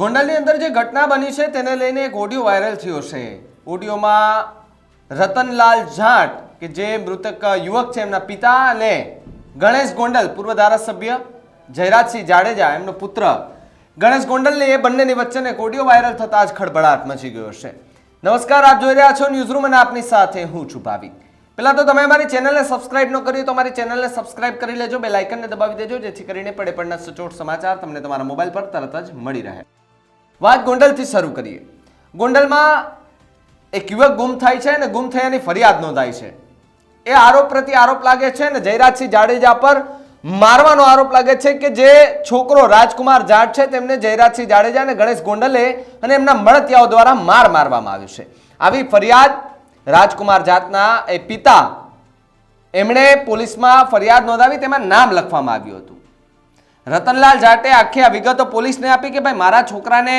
ગોંડલની અંદર જે ઘટના બની છે તેને લઈને એક ઓડિયો વાયરલ થયો છે. ઓડિયોમાં રતનલાલ જાટ, કે જે મૃતક યુવક છે એમના પિતા અને ગણેશ ગોંડલ, પૂર્વ ધારાસભ્ય જયરાજસિંહ જાડેજા, એમનો પુત્ર. ગણેશ ગોંડલને એ બંનેની વચ્ચેને એક ઓડિયો વાયરલ થતાં જ ખળભળાટ મચી ગયો છે. નમસ્કાર, આપ જોઈ રહ્યા છો ન્યૂઝરૂમ અને આપની સાથે હું છું ભાવિક પહેલાં તો તમે અમારી ચેનલને સબસ્ક્રાઇબ ન કરી તો અમારી ચેનલને સબસ્ક્રાઇબ કરી લેજો બે લાઇકનને દબાવી દેજો, જેથી કરીને પડે પડના સચોટ સમાચાર તમને તમારા મોબાઈલ પર તરત જ મળી રહે. વાત ગોંડલથી શરૂ કરીએ. ગોંડલમાં એક યુવક ગુમ થાય છે અને ગુમ થયાની ફરિયાદ નોંધાય છે. એ આરોપ પ્રતિ આરોપ લાગે છે અને જયરાજસિંહ જાડેજા પર મારવાનો આરોપ લાગે છે કે જે છોકરો રાજકુમાર જાટ છે તેમને જયરાજસિંહ જાડેજા અને ગણેશ ગોંડલે અને એમના મળતિયાઓ દ્વારા માર મારવામાં આવ્યો છે. આવી ફરિયાદ રાજકુમાર જાતના એ પિતા એમણે પોલીસમાં ફરિયાદ નોંધાવી તેમાં નામ લખવામાં આવ્યું હતું. રતનલાલ જાટે આખી આ વિગતો પોલીસને આપી કે ભાઈ મારા છોકરાને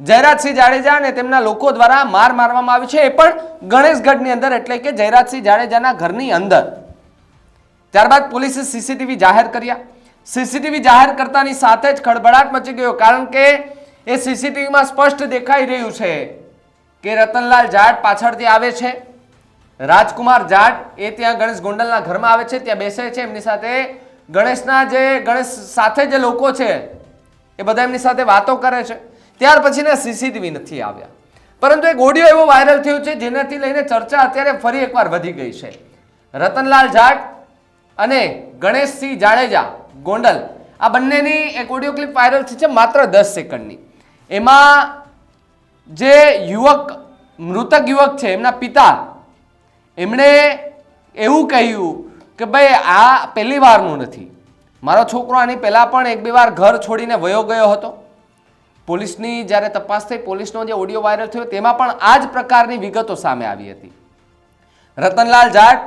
જયરાજસિંહ જાડેજા અને તેમના લોકો દ્વારા માર મારવામાં આવી છે. એ પણ ગણેશગઢની અંદર એટલે કે જયરાજસિંહ જાડેજાના ઘરની અંદર. ત્યારબાદ પોલીસે સીસીટીવી જાહેર કર્યા. સીસીટીવી જાહેર કરતાની સાથે જ ખળભળાટ મચી ગયો, કારણ કે એ સીસીટીવીમાં સ્પષ્ટ દેખાઈ રહ્યું છે કે રતનલાલ જાટ પાછળથી આવે છે. રાજકુમાર જાટ એ ત્યાં ગણેશ ગોંડલના ઘરમાં આવે છે, ત્યાં બેસે છે, એમની સાથે ગણેશના જે, ગણેશ સાથે જે લોકો છે, એ બધા એમની સાથે વાતો કરે છે. ત્યાર પછીના સીસીટીવી નથી આવ્યા. પરંતુ એક ઓડિયો એવો વાયરલ થયો છે, જેનાથી લઈને ચર્ચા અત્યારે ફરી એકવાર વધી ગઈ છે. રતનલાલ જાટ અને ગણેશસિંહ જાડેજા, ગોંડલ, આ બંનેની એક ઓડિયો ક્લિપ વાયરલ થઈ છે માત્ર દસ સેકન્ડની. એમાં જે યુવક, મૃતક યુવક છે, એમના પિતા, એમણે એવું કહ્યું કે ભાઈ, આ પહેલી વારનું નથી. મારો છોકરો આની પહેલાં પણ એક બે વાર ઘર છોડીને વયો ગયો હતો. પોલીસની જ્યારે તપાસ થઈ, પોલીસનો જે ઓડિયો વાયરલ થયો, તેમાં પણ આ જ પ્રકારની વિગતો સામે આવી હતી. રતનલાલ જાટ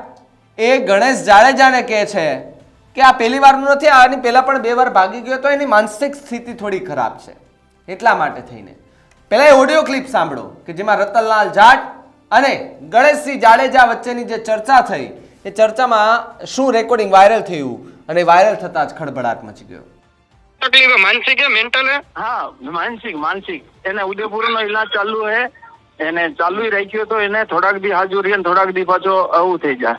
એ ગણેશ જાડેજાને કહે છે કે આ પહેલી વારનું નથી, આની પહેલાં પણ બે વાર ભાગી ગયો તો એની માનસિક સ્થિતિ થોડી ખરાબ છે. એટલા માટે થઈને. પહેલાં એ ઓડિયો ક્લિપ સાંભળો કે જેમાં રતનલાલ જાટ અને ગણેશસિંહ જાડેજા વચ્ચેની જે ચર્ચા થઈ એ ચર્ચામાં શું રેકોર્ડિંગ વાયરલ થયું અને વાયરલ થતાં જ ખળભળાટ મચી ગયો? તકલીફ માનસિક મેન્ટલ હા? માનસિક માનસિક. એને ઉદયપુરનો ઇલાજ ચાલુ હે. એને ચાલુ રાખ્યો તો એને થોડાક દી હાજુ રહે થોડાક દી પાછો આવું થઈ જાય.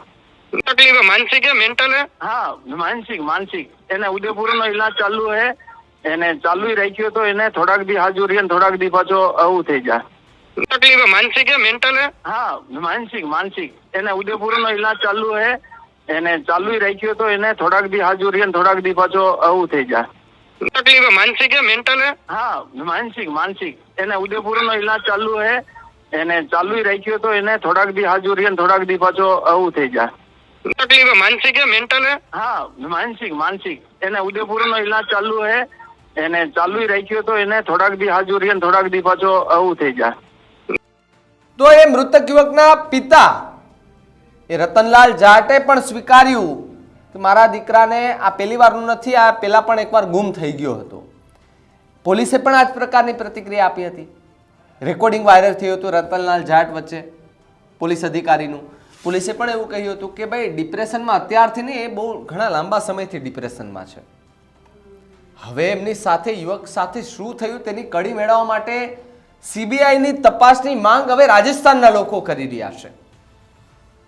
તકલીફ માનસિક હે મેન્ટલ હે? હા માનસિક માનસિક. એને ઉદયપુરનો ઇલાજ ચાલુ હે. એને ચાલુ રાખ્યો તો એને થોડાક દી હાજુ રહે થોડાક દી પાછો આવું થઈ જાય. તકલીફ માનસિક હે મેન્ટલ હે? હા માનસિક માનસિક. એને ઉદયપુર નો ઇલાજ ચાલુ હે. એને ચાલુ રાખ્યો તો એને થોડાક દી હાજર થોડાક દી પાછો આવું થઈ જાય. તકલીફ માનસિક હે મેન્ટલ હે? હા માનસિક માનસિક. એને ઉદયપુર નો ઇલાજ ચાલુ હે. એને ચાલુ રાખ્યો તો એને થોડાક દી હાજર રહે થોડાક દી પાછો આવું થઈ જાય. તકલીફ માનસિક હે મેન્ટલ હે? હા માનસિક માનસિક. એને ઉદયપુર નો ઇલાજ ચાલુ હે. એને ચાલુ રાખ્યો તો એને થોડાક દી હાજર રહે થોડાક દી પાછો આવું થઈ જાય. તો એ મૃતક યુવકના પિતા એ રતનલાલ જાટે પણ સ્વીકાર્યું કે મારા દીકરાને આ પહેલી વારનું નથી, આ પહેલાં પણ એકવાર ગુમ થઈ ગયો હતો. પોલીસે પણ આ જ પ્રકારની પ્રતિક્રિયા આપી હતી. રેકોર્ડિંગ વાયરલ થયું હતું રતનલાલ જાટ વચ્ચે, પોલીસ અધિકારીનું. પોલીસે પણ એવું કહ્યું હતું કે ભાઈ ડિપ્રેશનમાં અત્યારથી નહીં, એ બહુ ઘણા લાંબા સમયથી ડિપ્રેશનમાં છે. હવે એમની સાથે યુવક સાથે શું થયું તેની કડી મેળવવા માટે સીબીઆઈની તપાસની માંગ હવે રાજસ્થાનના લોકો કરી રહ્યા છે.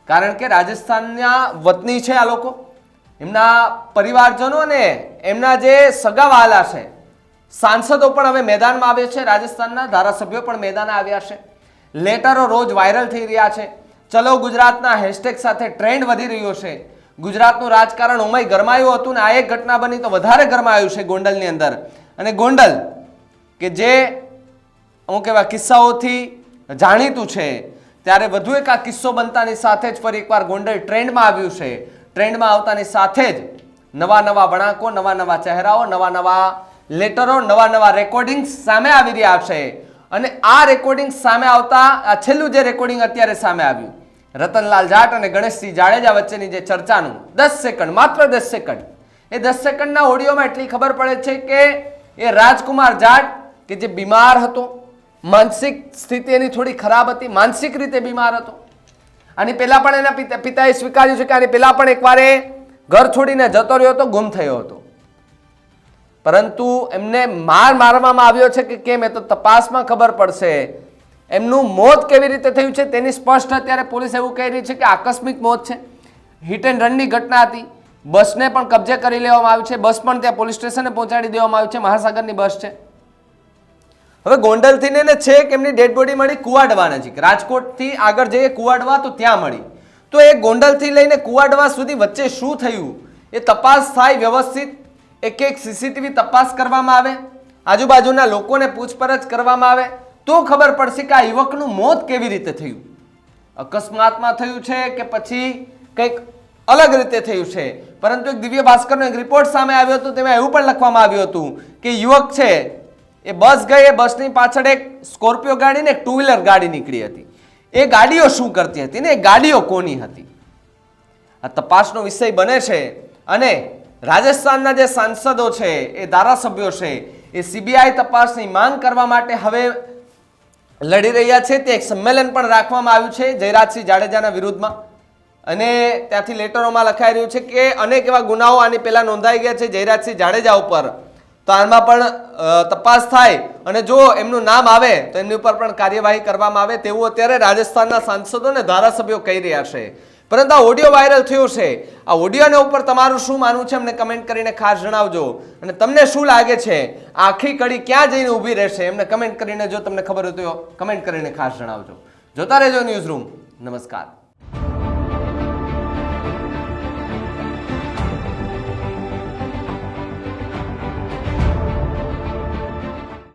કારણ કે રાજસ્થાનના વતની છે આ લોકો. એમના પરિવારજનો અને એમના જે સગાવાલા છે, સાંસદો પણ હવે મેદાનમાં આવે છે. રાજસ્થાનના ધારાસભ્યો પણ મેદાને આવ્યા છે. લેટરો રોજ વાયરલ થઈ રહ્યા છે. ચલો ગુજરાતના હેશટેગ સાથે ટ્રેન્ડ વધી રહ્યો છે. ગુજરાતનું રાજકારણ ઉમય ગરમાયું હતું ને આ એક ઘટના બની તો વધારે ગરમાયું છે ગોંડલની અંદર. અને ગોંડલ, કે જે અમુક એવા કિસ્સાઓથી જાણીતું છે. ત્યારે વધુ એક આ કિસ્સો બનતાની સાથે જ ફરી એકવાર ગોંડલ ટ્રેન્ડમાં આવ્યું છે. ટ્રેન્ડમાં આવતાની સાથે જ નવા નવા વણાંકો નવા નવા ચહેરાઓ, નવા નવા લેટરો, નવા નવા રેકોર્ડિંગ સામે આવી રહ્યા છે. અને આ રેકોર્ડિંગ સામે આવતા, આ છેલ્લું જે રેકોર્ડિંગ અત્યારે સામે આવ્યું, રતનલાલ જાટ અને ગણેશસિંહ જાડેજા વચ્ચેની જે ચર્ચાનું દસ સેકન્ડ, માત્ર દસ સેકન્ડ. એ દસ સેકન્ડના ઓડિયોમાં એટલી ખબર પડે છે કે એ રાજકુમાર જાટ કે જે બીમાર હતો માનસિક સ્થિતિ એની થોડી ખરાબ હતી. માનસિક રીતે બીમાર હતો. અને પહેલાં પણ એના પિતા, પિતાએ સ્વીકાર્યું છે કે આની પહેલાં પણ એકવાર એ ઘર છોડીને જતો રહ્યો હતો, ગુમ થયો હતો. પરંતુ એમને માર મારવામાં આવ્યો છે કે કેમ એ તો તપાસમાં ખબર પડશે. એમનું મોત કેવી રીતે થયું છે તેની સ્પષ્ટ અત્યારે પોલીસ એવું કહી રહી છે કે આકસ્મિક મોત છે. હિટ એન્ડ રનની ઘટના હતી. બસને પણ કબજે કરી લેવામાં આવી છે. બસ પણ ત્યાં પોલીસ સ્ટેશને પહોંચાડી દેવામાં આવી છે. મહાસાગરની બસ છે. હવે ગોંડલથી ને છેક એમની ડેડ બોડી મળી કુવાડવા નજીક. રાજકોટથી આગળ જઈએ કુવાડવા તો ત્યાં મળી. તો એ ગોંડલથી લઈને કુવાડવા સુધી વચ્ચે શું થયું? એ તપાસ થાય વ્યવસ્થિત? એક એક સીસીટીવી તપાસ કરવામાં આવે? આજુબાજુના લોકોને પૂછપરછ કરવામાં આવે? તો ખબર પડશે કે આ યુવકનું મોત કેવી રીતે થયું? અકસ્માતમાં થયું છે કે પછી કંઈક અલગ રીતે થયું છે? પરંતુ એક દિવ્ય ભાસ્કરનો એક રિપોર્ટ સામે આવ્યો હતો, તેમાં એવું પણ લખવામાં આવ્યું હતું કે યુવક છે એ બસ ગઈ, એ બસની પાછળ એક સ્કોર્પિયો ગાડી ને એક ટુ વ્હીલર ગાડી નીકળી હતી. એ ગાડીઓ શું કરતી હતી ને એ ગાડીઓ કોની હતી? આ તપાસનો વિષય બને છે અને રાજસ્થાનના જે સાંસદો છે, એ ધારાસભ્યો છે, એ સીબીઆઈ તપાસની માંગ કરવા માટે હવે લડી રહ્યા છે. તે એક સંમેલન પણ રાખવામાં આવ્યું છે જયરાજસિંહ જાડેજાના વિરુદ્ધમાં. અને ત્યાંથી લેટરોમાં લખાઈ રહ્યું છે કે અનેક એવા ગુનાઓ આની પહેલાં નોંધાઈ ગયા છે જયરાજસિંહ જાડેજા ઉપર. તો આમાં પણ તપાસ થાય અને જો એમનું નામ આવે, તો એમની ઉપર પણ કાર્યવાહી કરવામાં આવે તેવું અત્યારે રાજસ્થાનના સાંસદો અને ધારાસભ્યો કહી રહ્યા છે. પરંતુ આ ઓડિયો વાયરલ થયો છે. આ ઓડિયોના ઉપર તમારું શું માનવું છે અમને કમેન્ટ કરીને ખાસ જણાવજો. અને તમને શું લાગે છે? આખી કડી ક્યાં જઈને ઊભી રહેશે? એમને કમેન્ટ કરીને જો તમને ખબર હોય તો કમેન્ટ કરીને ખાસ જણાવજો. જોતા રહેજો ન્યૂઝ રૂમ. નમસ્કાર.